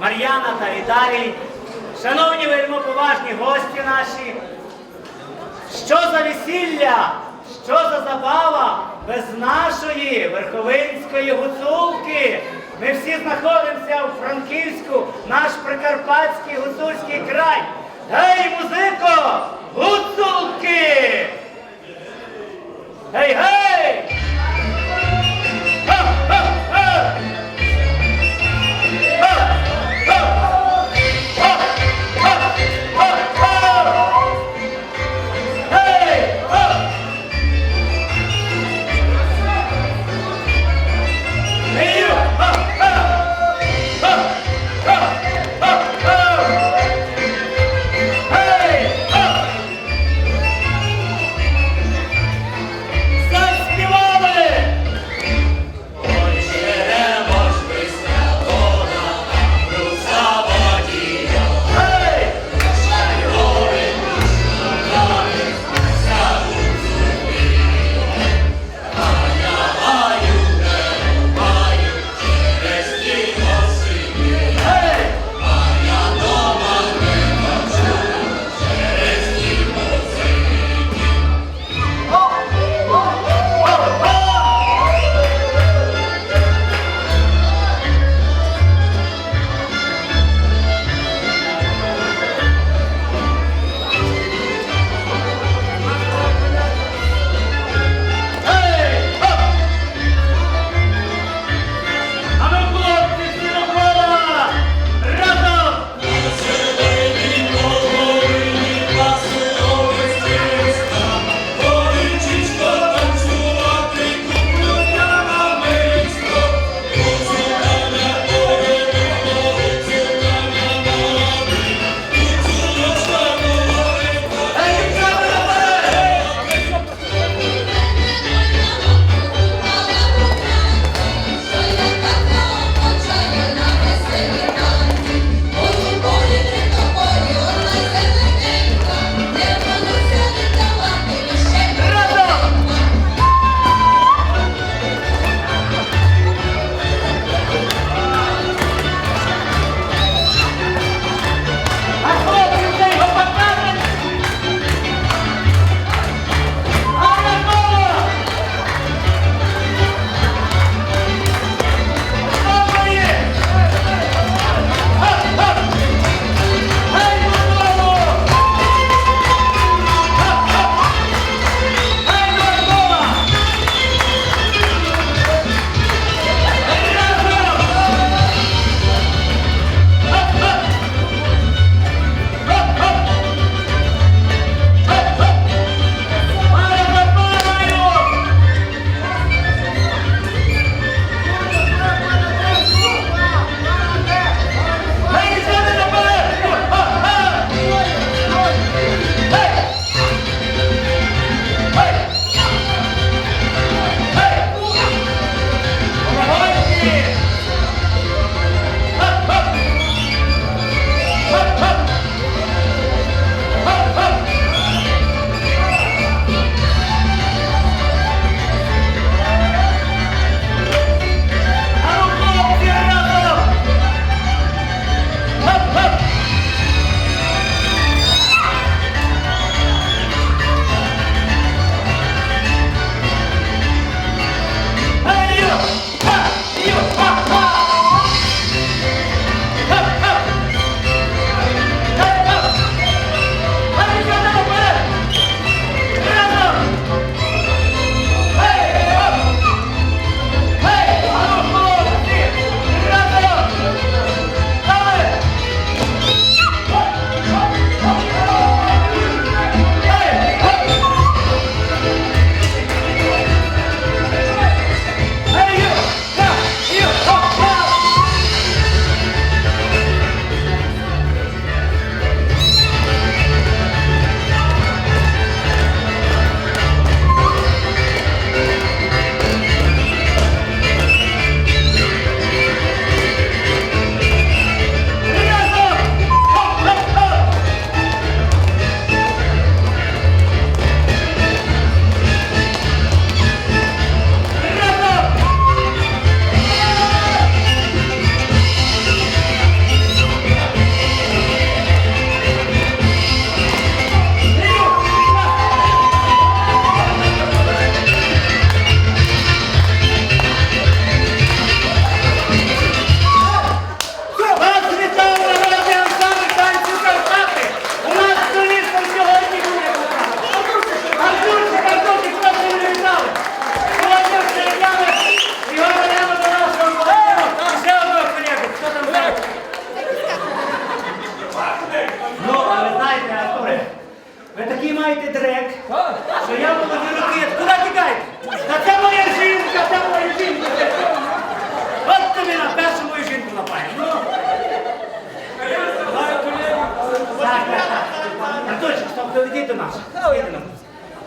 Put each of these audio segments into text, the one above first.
Мар'яна та Віталій, шановні вельмоповажні гості наші, що за весілля, що за забава без нашої верховинської гуцулки? Ми всі знаходимося у Франківську, наш прикарпатський гуцульський край. Гей, музико!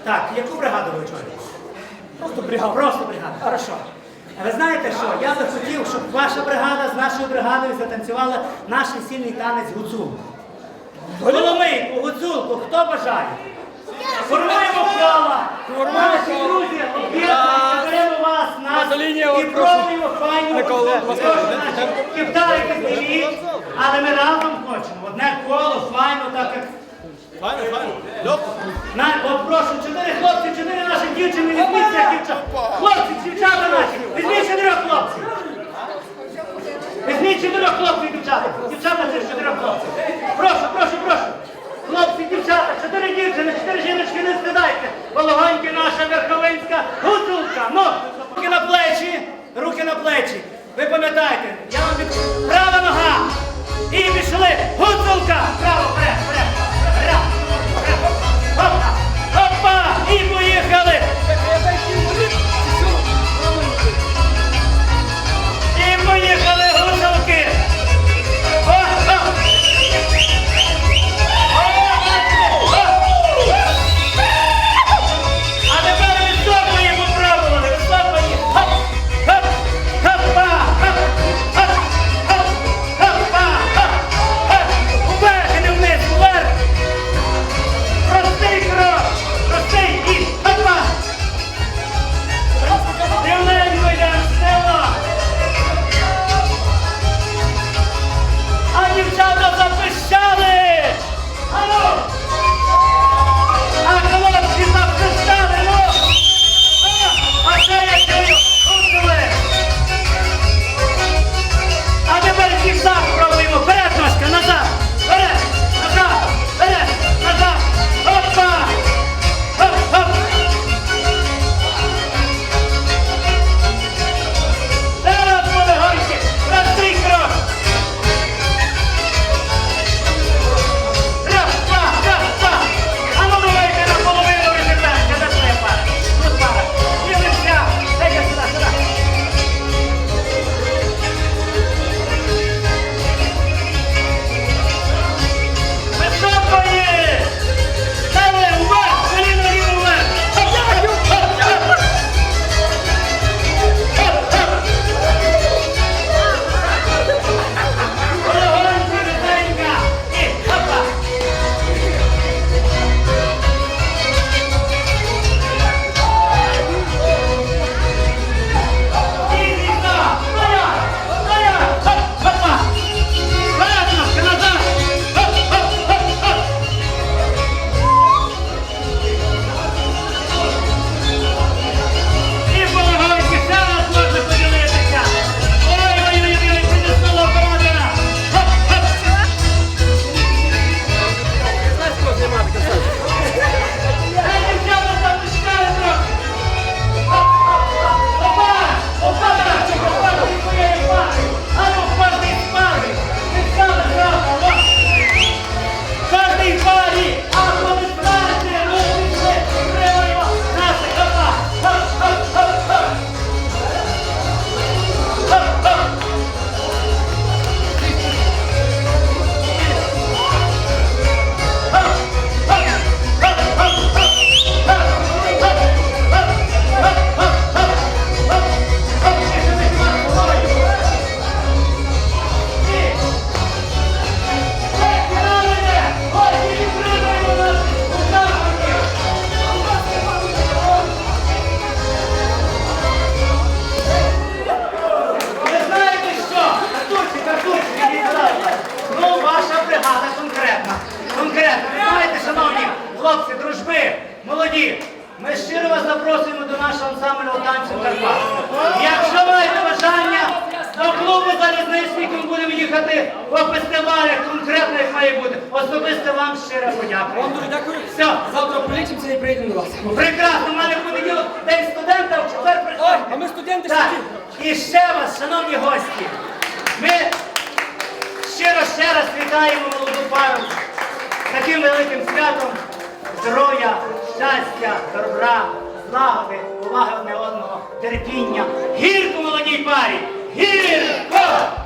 Так, яку бригаду ви очолюєте? Просто бригаду. Просто бригада. Хорошо. А ви знаєте що? Я би хотів, щоб ваша бригада з нашою бригадою затанцювала наш весільний танець гуцул. Коломийку, гуцулку, хто бажає? Формуємо кола. Наші друзі, об'єднуємо, беремо вас, нас і пробуємо файну. Наші Ківтарики але ми разом хочемо. Одне коло, файно, так як Файно, файно. Льоп. на, от прошу, чотири хлопці, чотири наші дівчини, візьміть цих дівчат. Хлопці, дівчата наші, візьміть чотирьох хлопців. Візьміть чотирьох хлопців, дівчата. Дівчата цих чотирьох хлопців. Щиро подякую. Вам дуже дякую. Все. Завтра полічимося і приїдемо до вас. Прекрасно, у мене понеділок день студента, в четвер Ой, а ми студенти Так, ще і ще вас, шановні гості, ми щиро ще раз вітаємо молоду пару з таким великим святом здоров'я, щастя, добра, злагоди, уваги одне одного, терпіння. Гірко молодій парі! Гірко!